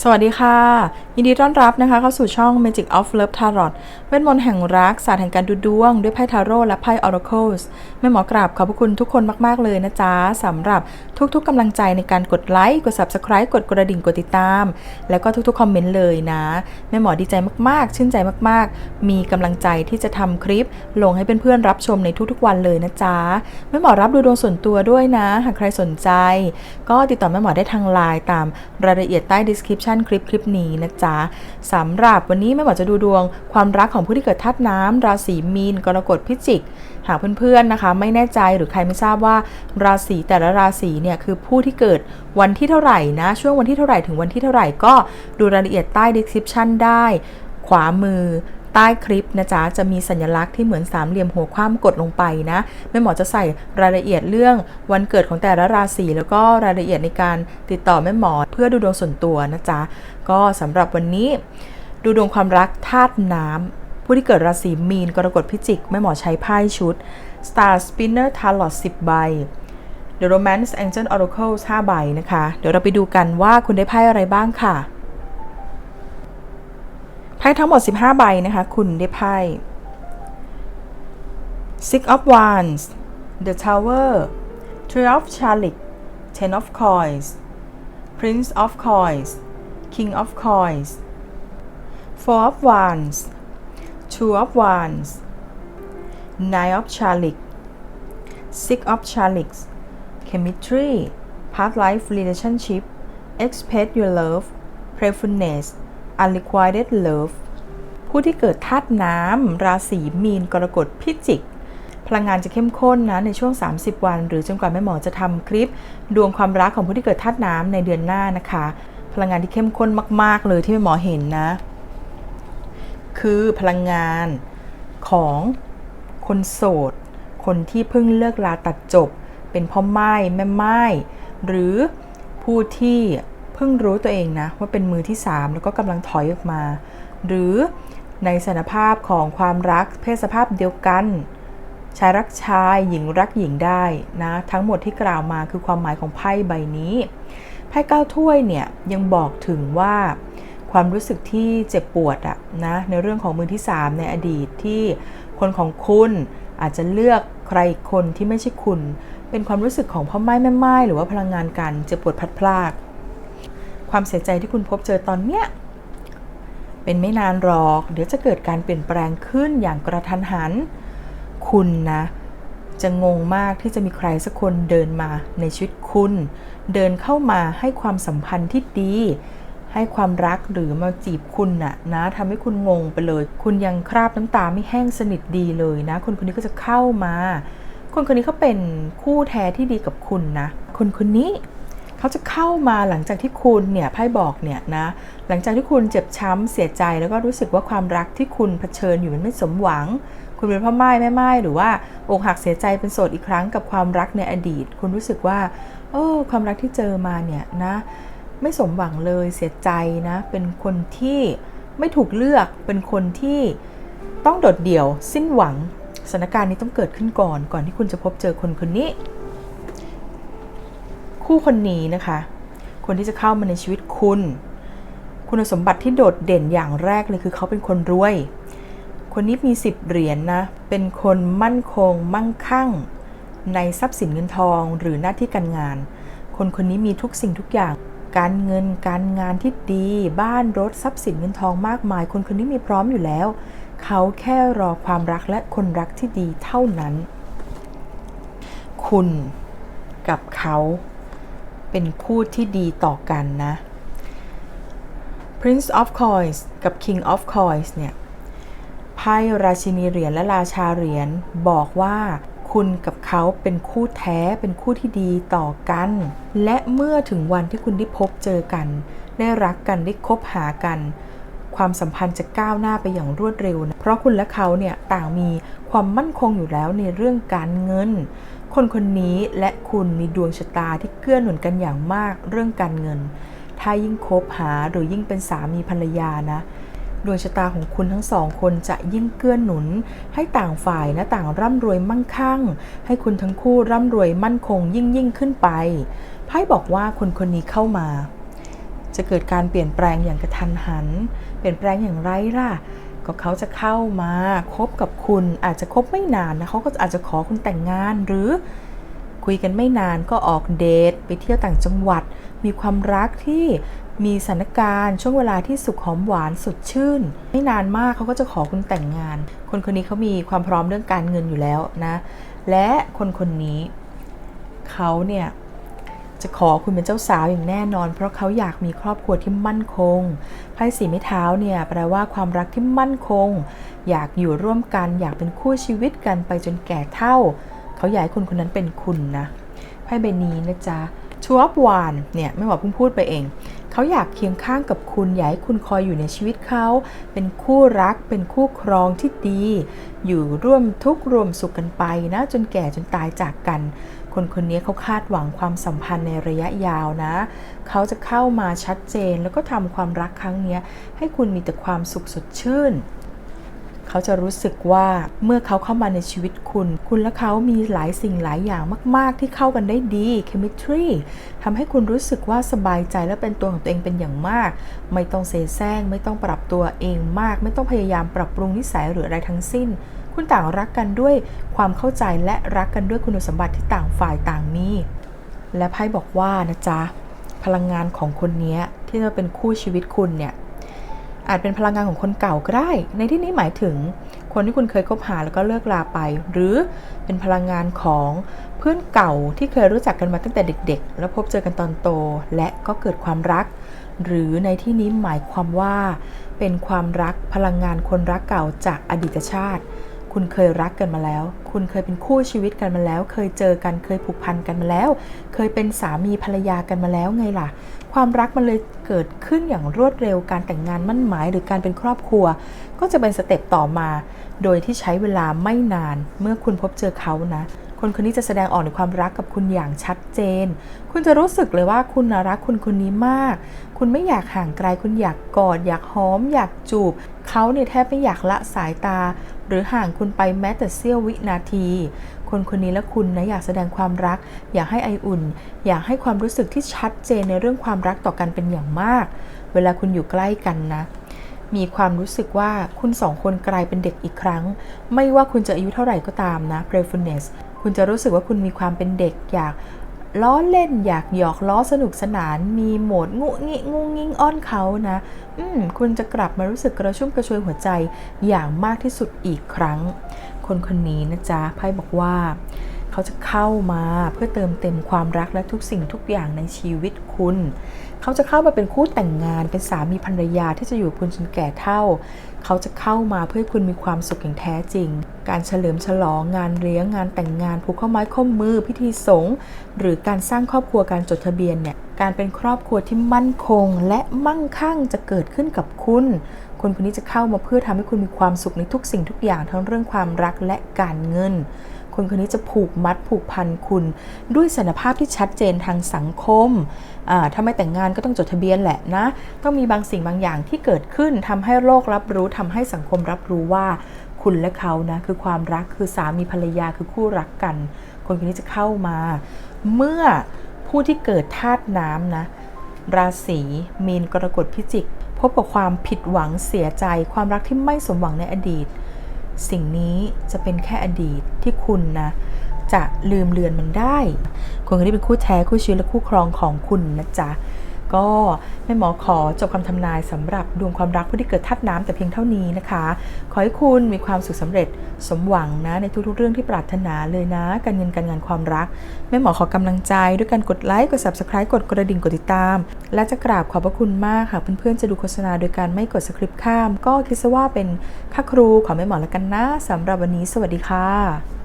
สวัสดีค่ะ ยินดีต้อนรับนะคะเข้าสู่ช่อง Magic of Love Tarot เวทมนต์แห่งรักศาสตร์แห่งการดูดวง ด้วยไพ่ทาโร่และไพ่ Oracles แม่หมอกราบขอบพระคุณทุกคนมาก ๆ เลยนะจ๊ะสำหรับทุกๆกำลังใจในการกดไลค์ กด Subscribe กดกระดิ่ง กดติดตาม แล้วก็ทุกๆคอมเมนต์เลยนะ แม่หมอดีใจมากๆ ชื่นใจมากๆ มีกำลังใจที่จะทำคลิป ลงให้เพื่อนๆรับชมในทุกๆวันเลยนะจ๊ะแม่หมอรับดูดวงส่วนตัวด้วยนะ หากใครสนใจ ก็ติดต่อแม่หมอได้ทางไลน์ตามรายละเอียดใต้ description คลิปคลิปนี้นะจ๊ะสำหรับวันนี้ไม่ว่าจะดูดวงความรักของผู้ที่เกิดธาตุน้ำราศีมีน กรกฎพิจิก หากเพื่อนๆนะคะ ไม่แน่ใจหรือใครไม่ทราบว่า ราศีแต่ละราศีเนี่ยคือผู้ที่เกิดวันที่เท่าไหร่นะ ช่วงวันที่เท่าไหร่ถึงวันที่เท่าไหร่ก็ดูรายละเอียดใต้ description ได้ ขวามือ ใต้คลิปนะจ๊ะจะมีสัญลักษณ์ที่เหมือนสามเหลี่ยมหัวคว่ำกดลงไปนะแม่หมอจะใส่รายละเอียดเรื่องวันเกิดของแต่ละราศีแล้วก็รายละเอียดในการติดต่อแม่หมอเพื่อดูดวงส่วนตัวนะจ๊ะก็สำหรับวันนี้ ดูดวงความรักธาตุน้ำผู้ที่เกิดราศีมีนกรกฎพิจิกแม่หมอใช้ไพ่ชุด Star Spinner Tarot 10 ใบ The Romance Angel Oracle 5ใบนะคะ เดี๋ยวเราไปดูกันว่าคุณได้ไพ่อะไรบ้างค่ะ ไพ่ทั้งหมด 15 ใบนะคะ คุณได้ไพ่ Six of Wands The Tower Three of Chalice Ten of Coins Prince of Coins King of Coins Four of Wands Two of Wands Nine of Chalice Six of Chalice Chemistry Past Life Relationship Expect Your Love Playfulness Unrequited Love ผู้ที่เกิดธาตุน้ำ ราศีมีน กรกฎ พิจิก พลังงานจะเข้มข้นนะในช่วง 30 วัน หรือจนกว่าแม่หมอจะทำคลิป ดวงความรักของผู้ที่เกิดธาตุน้ำในเดือนหน้านะคะ พลังงานที่เข้มข้นมาก ๆ เลยที่แม่หมอเห็นนะ คือพลังงานของคนโสด คนที่เพิ่งเลิกลาตัดจบ เป็นพ่อไม้แม่ไม้หรือผู้ที่ พิ่งรู้ตัวเองนะว่าเป็นมือที่ 3 แล้วก็กำลังถอยออกมา หรือในสถานภาพของความรักเพศสภาพเดียวกันชายรักชายหญิงรักหญิงได้นะทั้งหมดที่กล่าวมาคือความหมายของไพ่ใบนี้ไพ่เก้าถ้วยเนี่ยยังบอกถึงว่าความรู้สึกที่เจ็บปวดอะนะในเรื่องของมือที่ 3 ในอดีตที่คนของคุณอาจจะเลือกใครคนที่ไม่ใช่คุณ เป็นความรู้สึกของพ่อไม้แม่ไม้หรือว่าพลังงานกันเจ็บปวดพัดพลาก ความเสียใจที่คุณพบเจอตอนเนี้ยเป็นไม่นานหรอก เดี๋ยวจะเกิดการเปลี่ยนแปลงขึ้นอย่างกระทันหัน คุณนะ จะงงมากที่จะมีใครสักคนเดินมาในชีวิตคุณ เดินเข้ามาให้ความสัมพันธ์ที่ดี ให้ความรักหรือมาจีบคุณน่ะนะทำให้คุณงงไปเลย คุณยังคราบน้ำตาไม่แห้งสนิทดีเลยนะ คนคนนี้ก็จะเข้ามา คนคนนี้เขาเป็นคู่แท้ที่ดีกับคุณนะ คนคนนี้ เขาจะเข้ามาหลังจากที่คุณเนี่ยไพ่บอกเนี่ยนะหลังจากที่คุณเจ็บช้ำเสียใจแล้วก็รู้สึกว่าความรักที่คุณเผชิญอยู่มันไม่สมหวัง คุณเป็นพ่อไม้แม่ไม้หรือว่าอกหักเสียใจเป็นโสดอีกครั้งกับความรักในอดีต คุณรู้สึกว่าเออความรักที่เจอมาเนี่ยนะไม่สมหวังเลยเสียใจนะเป็นคนที่ไม่ถูกเลือกเป็นคนที่ต้องโดดเดี่ยวสิ้นหวังสถานการณ์นี้ต้องเกิดขึ้นก่อนก่อนที่คุณจะพบเจอคนคนนี้ คู่คนนี้นะคะ คนที่จะเข้ามาในชีวิตคุณ คุณสมบัติที่โดดเด่นอย่างแรกเลยคือเขาเป็นคนรวย คนนี้มีสิบเหรียญนนะ เป็นคนมั่นคง มั่งคั่ง ในทรัพย์สินเงินทองหรือหน้าที่การงาน คนคนนี้มีทุกสิ่งทุกอย่าง การเงินการงานที่ดี บ้านรถทรัพย์สินเงินทองมากมาย คนคนนี้มีพร้อมอยู่แล้ว เขาแค่รอความรักและคนรักที่ดีเท่านั้น คุณกับเขา เป็นคู่ที่ดีต่อกันนะ Prince of Coins กับ King of Coins เนี่ยไพ่ราชินีเหรียญและราชาเหรียญบอกว่าคุณกับเขาเป็นคู่แท้เป็นคู่ที่ดีต่อกัน และเมื่อถึงวันที่คุณได้พบเจอกัน ได้รักกันได้คบหากัน ความสัมพันธ์จะก้าวหน้าไปอย่างรวดเร็วนะเพราะคุณและเขาเนี่ยต่างมีความมั่นคงอยู่แล้วในเรื่องการเงิน คนคนนี้และคุณมีดวงชะตาที่เกื้อหนุนกันอย่างมากเรื่องการเงิน ถ้ายิ่งคบหาหรือยิ่งเป็นสามีภรรยานะดวงชะตาของคุณทั้งสองคนจะยิ่งเกื้อหนุน ให้ต่างฝ่ายนะต่างร่ำรวยมั่งคั่ง ให้คุณทั้งคู่ร่ำรวยมั่นคงยิ่งยิ่งขึ้นไปไพ่บอกว่าคนคนนี้เข้ามา จะเกิดการเปลี่ยนแปลงอย่างกระทันหัน เปลี่ยนแปลงอย่างไรล่ะ ก็เขาจะเข้ามาคบกับคุณอาจจะคบไม่นานนะเขาก็อาจจะขอคุณแต่งงานหรือคุยกันไม่นานก็ออกเดท ไปเที่ยวต่างจังหวัด มีความรักที่มีสถานการณ์ช่วงเวลาที่สุขหอมหวานสดชื่น ไม่นานมากเขาก็จะขอคุณแต่งงาน คนคนนี้เขามีความพร้อมเรื่องการเงินอยู่แล้วนะ และคนคนนี้เขาเนี่ย จะขอคุณเป็นเจ้าสาวอย่างแน่นอน เพราะเขาอยากมีครอบครัวที่มั่นคงไพ่สีไม้เท้าเนี่ยแปลว่าความรักที่มั่นคง อยากอยู่ร่วมกัน อยากเป็นคู่ชีวิตกันไปจนแก่เท่า เขาอยากให้คุณคนนั้นเป็นคุณนะไพ่ใบนี้นะจ๊ะชัวบวานเนี่ยไม่บอกเพิ่งพูดไปเอง เขาอยากเคียงข้างกับคุณ อยากให้คุณคอยอยู่ในชีวิตเขา เป็นคู่รัก เป็นคู่ครองที่ดี อยู่ร่วมทุกข์ร่วมสุขกันไปนะ จนแก่จนตายจากกัน คนคนนี้เขาคาดหวังความสัมพันธ์ในระยะยาวนะ เขาจะเข้ามาชัดเจนแล้วก็ทำความรักครั้งนี้ให้คุณมีแต่ความสุขสดชื่น เขาจะรู้สึกว่าเมื่อเขาเข้ามาในชีวิตคุณ คุณและเขามีหลายสิ่งหลายอย่างมาก ๆ ที่เข้ากันได้ดี chemistry ทำให้คุณรู้สึกว่าสบายใจและเป็นตัวของตัวเองเป็นอย่างมาก ไม่ต้องเสแสร้ง ไม่ต้องปรับตัวเองมาก ไม่ต้องพยายามปรับปรุงนิสัยหรืออะไรทั้งสิ้น คุณต่างรักกันด้วยความเข้าใจและรักกันด้วยคุณสมบัติที่ต่างฝ่ายต่างมี และไพ่บอกว่านะจ๊ะ พลังงานของคนนี้ที่จะเป็นคู่ชีวิตคุณเนี่ยอาจเป็นพลังงานของคนเก่าก็ได้ ในที่นี้หมายถึงคนที่คุณเคยคบหาแล้วก็เลิกลาไป หรือเป็นพลังงานของเพื่อนเก่าที่เคยรู้จักกันมาตั้งแต่เด็ก ๆ แล้วพบเจอกันตอนโต และก็เกิดความรัก หรือในที่นี้หมายความว่า เป็นความรักพลังงานคนรักเก่าจากอดีตชาติ คุณเคยรักกันมาแล้ว คุณเคยเป็นคู่ชีวิตกันมาแล้ว เคยเจอกันเคยผูกพันกันมาแล้ว เคยเป็นสามีภรรยากันมาแล้วไงล่ะ ความรักมันเลยเกิดขึ้นอย่างรวดเร็วการแต่งงานมั่นหมาย หรือการเป็นครอบครัว ก็จะเป็นสเต็ปต่อมา โดยที่ใช้เวลาไม่นาน เมื่อคุณพบเจอเขานะคนคนนี้จะแสดงออกในความรักกับคุณอย่างชัดเจน คุณจะรู้สึกเลยว่าคุณน่ะรักคุณคนนี้มาก คุณไม่อยากห่างไกล คุณอยากกอด อยากหอม อยากจูบ เขาเนี่ยแทบไม่อยากละสายตา รือห่างคุณไปแม้แต่เสี้ยววินาที คนคนนี้และคุณนะอยากแสดงความรัก อยากให้ไออุ่น อยากให้ความรู้สึกที่ชัดเจนในเรื่องความรักต่อกันเป็นอย่างมาก เวลาคุณอยู่ใกล้กันนะมีความรู้สึกว่าคุณสองคนกลายเป็นเด็กอีกครั้ง ไม่ว่าคุณจะอายุเท่าไหร่ก็ตามนะ playfulness คุณจะรู้สึกว่าคุณมีความเป็นเด็กอยาก ล้อเล่นอยากหยอกล้อสนุกสนาน มีโหมดงุงิงุงิงอ้อนเขานะ อืมคุณจะกลับมารู้สึกกระชุ่มกระชวยหัวใจอย่างมากที่สุดอีกครั้ง คนคนนี้นะจ๊ะไพ่บอกว่า เขาจะเข้ามาเพื่อเติมเต็มความรักและทุกสิ่งทุกอย่างในชีวิตคุณ เขาจะเข้ามาเป็นคู่แต่งงานเป็นสามีภรรยาที่จะอยู่คุณจนแก่เท่า เขาจะเข้ามาเพื่อให้คุณมีความสุขอย่างแท้จริง การเฉลิมฉลองงานเลี้ยงงานแต่งงานผูกข้อไม้ข้อมือ พิธีสงฆ์หรือการสร้างครอบครัวการจดทะเบียนเนี่ยการเป็นครอบครัวที่มั่นคงและมั่งคั่งจะเกิดขึ้นกับคุณ คนคนนี้จะเข้ามาเพื่อทำให้คุณมีความสุขในทุกสิ่งทุกอย่างทั้งเรื่องความรักและการเงิน คนคนนี้จะผูกมัดผูกพันคุณ ด้วยสัญภาพที่ชัดเจนทางสังคมถ้าไม่แต่งงานก็ต้องจดทะเบียนแหละนะ ต้องมีบางสิ่งบางอย่างที่เกิดขึ้นทำให้โลกรับรู้ทำให้สังคมรับรู้ว่าคุณและเขานะคือความรักคือสามีภรรยาคือคู่รักกัน คนคนนี้จะเข้ามา เมื่อผู้ที่เกิดธาตุน้ำนะ ราศีมีนกรกฎพิจิก พบกับความผิดหวังเสียใจ ความรักที่ไม่สมหวังในอดีต สิ่งนี้จะเป็นแค่อดีตที่คุณนะ จะลืมเลือนมันได้ คนคนนี้เป็นคู่แท้คู่ชีวิตและคู่ครองของคุณนะจ๊ะ ก็แม่หมอขอจบคำทำนายสำหรับดวงความรักผู้ที่เกิดธาตุน้ำแต่เพียงเท่านี้นะคะ ขอให้คุณมีความสุขสำเร็จสมหวังนะในทุกๆเรื่องที่ปรารถนาเลยนะ การเงินการงานความรัก แม่หมอขอกำลังใจด้วยการกดไลค์กด subscribe กดกระดิ่งกดติดตาม และจะกราบขอบพระคุณมากค่ะเพื่อนๆจะดูโฆษณาโดยการไม่กดสคริปต์ข้าม ก็คิดซะว่าเป็นค่าครูของแม่หมอแล้วกันนะสำหรับวันนี้สวัสดีค่ะ